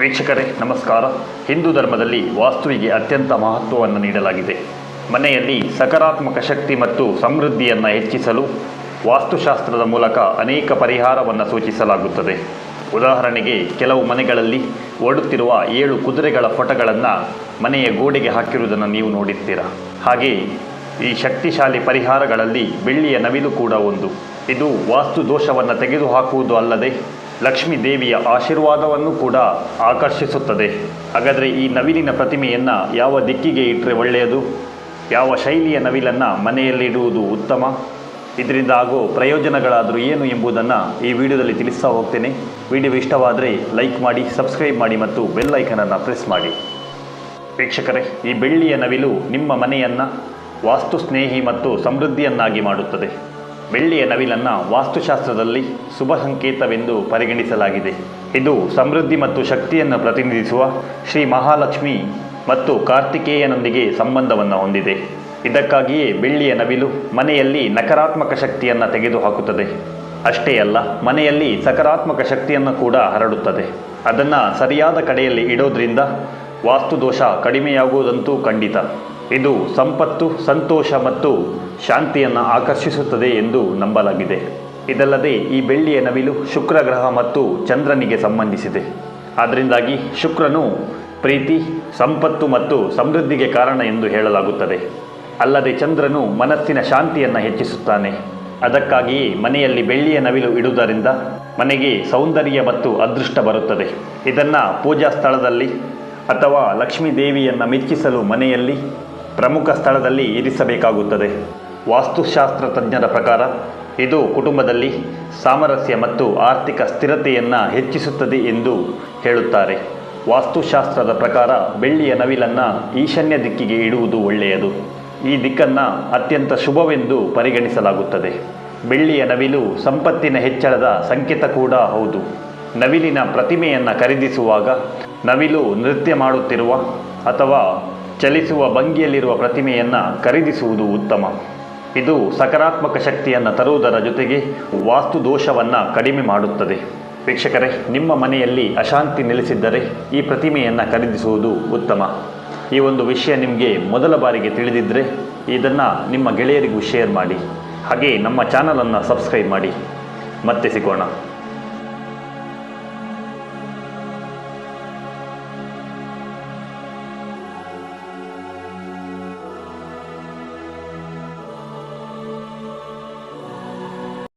ವೀಕ್ಷಕರೇ, ನಮಸ್ಕಾರ. ಹಿಂದೂ ಧರ್ಮದಲ್ಲಿ ವಾಸ್ತುವಿಗೆ ಅತ್ಯಂತ ಮಹತ್ವವನ್ನು ನೀಡಲಾಗಿದೆ. ಮನೆಯಲ್ಲಿ ಸಕಾರಾತ್ಮಕ ಶಕ್ತಿ ಮತ್ತು ಸಮೃದ್ಧಿಯನ್ನು ಹೆಚ್ಚಿಸಲು ವಾಸ್ತುಶಾಸ್ತ್ರದ ಮೂಲಕ ಅನೇಕ ಪರಿಹಾರವನ್ನು ಸೂಚಿಸಲಾಗುತ್ತದೆ. ಉದಾಹರಣೆಗೆ, ಕೆಲವು ಮನೆಗಳಲ್ಲಿ ಓಡುತ್ತಿರುವ ಏಳು ಕುದುರೆಗಳ ಫೋಟೋಗಳನ್ನು ಮನೆಯ ಗೋಡೆಗೆ ಹಾಕಿರುವುದನ್ನು ನೀವು ನೋಡಿರ್ತೀರ? ಹಾಗೆ, ಈ ಶಕ್ತಿಶಾಲಿ ಪರಿಹಾರಗಳಲ್ಲಿ ಬೆಳ್ಳಿಯ ನವಿಲು ಕೂಡ ಒಂದು. ಇದು ವಾಸ್ತು ದೋಷವನ್ನು ತೆಗೆದುಹಾಕುವುದು ಅಲ್ಲದೆ ಲಕ್ಷ್ಮೀ ದೇವಿಯ ಆಶೀರ್ವಾದವನ್ನು ಕೂಡ ಆಕರ್ಷಿಸುತ್ತದೆ. ಹಾಗಾದರೆ ಈ ನವಿಲಿನ ಪ್ರತಿಮೆಯನ್ನು ಯಾವ ದಿಕ್ಕಿಗೆ ಇಟ್ಟರೆ ಒಳ್ಳೆಯದು? ಯಾವ ಶೈಲಿಯ ನವಿಲನ್ನು ಮನೆಯಲ್ಲಿಡುವುದು ಉತ್ತಮ? ಇದರಿಂದ ಆಗೋ ಪ್ರಯೋಜನಗಳಾದರೂ ಏನು ಎಂಬುದನ್ನು ಈ ವಿಡಿಯೋದಲ್ಲಿ ತಿಳಿಸ್ತಾ ಹೋಗ್ತೇನೆ. ವಿಡಿಯೋ ಇಷ್ಟವಾದರೆ ಲೈಕ್ ಮಾಡಿ, ಸಬ್ಸ್ಕ್ರೈಬ್ ಮಾಡಿ ಮತ್ತು ಬೆಲ್ ಐಕನನ್ನು ಪ್ರೆಸ್ ಮಾಡಿ. ಪ್ರೇಕ್ಷಕರೇ ಈ ಬೆಳ್ಳಿಯ ನವಿಲು ನಿಮ್ಮ ಮನೆಯನ್ನು ವಾಸ್ತು ಸ್ನೇಹಿ ಮತ್ತು ಸಮೃದ್ಧಿಯನ್ನಾಗಿ ಮಾಡುತ್ತದೆ. ಬೆಳ್ಳಿಯ ನವಿಲನ್ನು ವಾಸ್ತುಶಾಸ್ತ್ರದಲ್ಲಿ ಶುಭ ಸಂಕೇತವೆಂದು ಪರಿಗಣಿಸಲಾಗಿದೆ. ಇದು ಸಮೃದ್ಧಿ ಮತ್ತು ಶಕ್ತಿಯನ್ನು ಪ್ರತಿನಿಧಿಸುವ ಶ್ರೀ ಮಹಾಲಕ್ಷ್ಮಿ ಮತ್ತು ಕಾರ್ತಿಕೇಯನೊಂದಿಗೆ ಸಂಬಂಧವನ್ನು ಹೊಂದಿದೆ. ಇದಕ್ಕಾಗಿಯೇ ಬೆಳ್ಳಿಯ ನವಿಲು ಮನೆಯಲ್ಲಿ ನಕಾರಾತ್ಮಕ ಶಕ್ತಿಯನ್ನು ತೆಗೆದುಹಾಕುತ್ತದೆ. ಅಷ್ಟೇ ಅಲ್ಲ, ಮನೆಯಲ್ಲಿ ಸಕಾರಾತ್ಮಕ ಶಕ್ತಿಯನ್ನು ಕೂಡ ಹರಡುತ್ತದೆ. ಅದನ್ನು ಸರಿಯಾದ ಕಡೆಯಲ್ಲಿ ಇಡೋದ್ರಿಂದ ವಾಸ್ತುದೋಷ ಕಡಿಮೆಯಾಗುವುದಂತೂ ಖಂಡಿತ. ಇದು ಸಂಪತ್ತು, ಸಂತೋಷ ಮತ್ತು ಶಾಂತಿಯನ್ನು ಆಕರ್ಷಿಸುತ್ತದೆ ಎಂದು ನಂಬಲಾಗಿದೆ. ಇದಲ್ಲದೆ ಈ ಬೆಳ್ಳಿಯ ನವಿಲು ಶುಕ್ರ ಗ್ರಹ ಮತ್ತು ಚಂದ್ರನಿಗೆ ಸಂಬಂಧಿಸಿದೆ. ಆದ್ದರಿಂದಾಗಿ ಶುಕ್ರನು ಪ್ರೀತಿ, ಸಂಪತ್ತು ಮತ್ತು ಸಮೃದ್ಧಿಗೆ ಕಾರಣ ಎಂದು ಹೇಳಲಾಗುತ್ತದೆ. ಅಲ್ಲದೆ ಚಂದ್ರನು ಮನಸ್ಸಿನ ಶಾಂತಿಯನ್ನು ಹೆಚ್ಚಿಸುತ್ತಾನೆ. ಅದಕ್ಕಾಗಿಯೇ ಮನೆಯಲ್ಲಿ ಬೆಳ್ಳಿಯ ನವಿಲು ಇಡುವುದರಿಂದ ಮನೆಗೆ ಸೌಂದರ್ಯ ಮತ್ತು ಅದೃಷ್ಟ ಬರುತ್ತದೆ. ಇದನ್ನು ಪೂಜಾ ಸ್ಥಳದಲ್ಲಿ ಅಥವಾ ಲಕ್ಷ್ಮೀ ದೇವಿಯನ್ನು ಮೆಚ್ಚಿಸಲು ಮನೆಯಲ್ಲಿ ಪ್ರಮುಖ ಸ್ಥಳದಲ್ಲಿ ಇರಿಸಬೇಕಾಗುತ್ತದೆ. ವಾಸ್ತುಶಾಸ್ತ್ರ ತಜ್ಞರ ಪ್ರಕಾರ, ಇದು ಕುಟುಂಬದಲ್ಲಿ ಸಾಮರಸ್ಯ ಮತ್ತು ಆರ್ಥಿಕ ಸ್ಥಿರತೆಯನ್ನು ಹೆಚ್ಚಿಸುತ್ತದೆ ಎಂದು ಹೇಳುತ್ತಾರೆ. ವಾಸ್ತುಶಾಸ್ತ್ರದ ಪ್ರಕಾರ, ಬೆಳ್ಳಿಯ ನವಿಲನ್ನು ಈಶಾನ್ಯ ದಿಕ್ಕಿಗೆ ಇಡುವುದು ಒಳ್ಳೆಯದು. ಈ ದಿಕ್ಕನ್ನು ಅತ್ಯಂತ ಶುಭವೆಂದು ಪರಿಗಣಿಸಲಾಗುತ್ತದೆ. ಬೆಳ್ಳಿಯ ನವಿಲು ಸಂಪತ್ತಿನ ಹೆಚ್ಚಳದ ಸಂಕೇತ ಕೂಡ ಹೌದು. ನವಿಲಿನ ಪ್ರತಿಮೆಯನ್ನು ಖರೀದಿಸುವಾಗ, ನವಿಲು ನೃತ್ಯ ಮಾಡುತ್ತಿರುವ ಅಥವಾ ಚಲಿಸುವ ಭಂಗಿಯಲ್ಲಿರುವ ಪ್ರತಿಮೆಯನ್ನು ಖರೀದಿಸುವುದು ಉತ್ತಮ. ಇದು ಸಕಾರಾತ್ಮಕ ಶಕ್ತಿಯನ್ನು ತರುವುದರ ಜೊತೆಗೆ ವಾಸ್ತು ದೋಷವನ್ನು ಕಡಿಮೆ ಮಾಡುತ್ತದೆ. ವೀಕ್ಷಕರೇ, ನಿಮ್ಮ ಮನೆಯಲ್ಲಿ ಅಶಾಂತಿ ನೆಲೆಸಿದ್ದರೆ ಈ ಪ್ರತಿಮೆಯನ್ನು ಖರೀದಿಸುವುದು ಉತ್ತಮ. ಈ ಒಂದು ವಿಷಯ ನಿಮಗೆ ಮೊದಲ ಬಾರಿಗೆ ತಿಳಿದಿದ್ದರೆ ಇದನ್ನು ನಿಮ್ಮ ಗೆಳೆಯರಿಗೂ ಶೇರ್ ಮಾಡಿ. ಹಾಗೆ ನಮ್ಮ ಚಾನಲನ್ನು ಸಬ್ಸ್ಕ್ರೈಬ್ ಮಾಡಿ. ಮತ್ತೆ ಸಿಗೋಣ.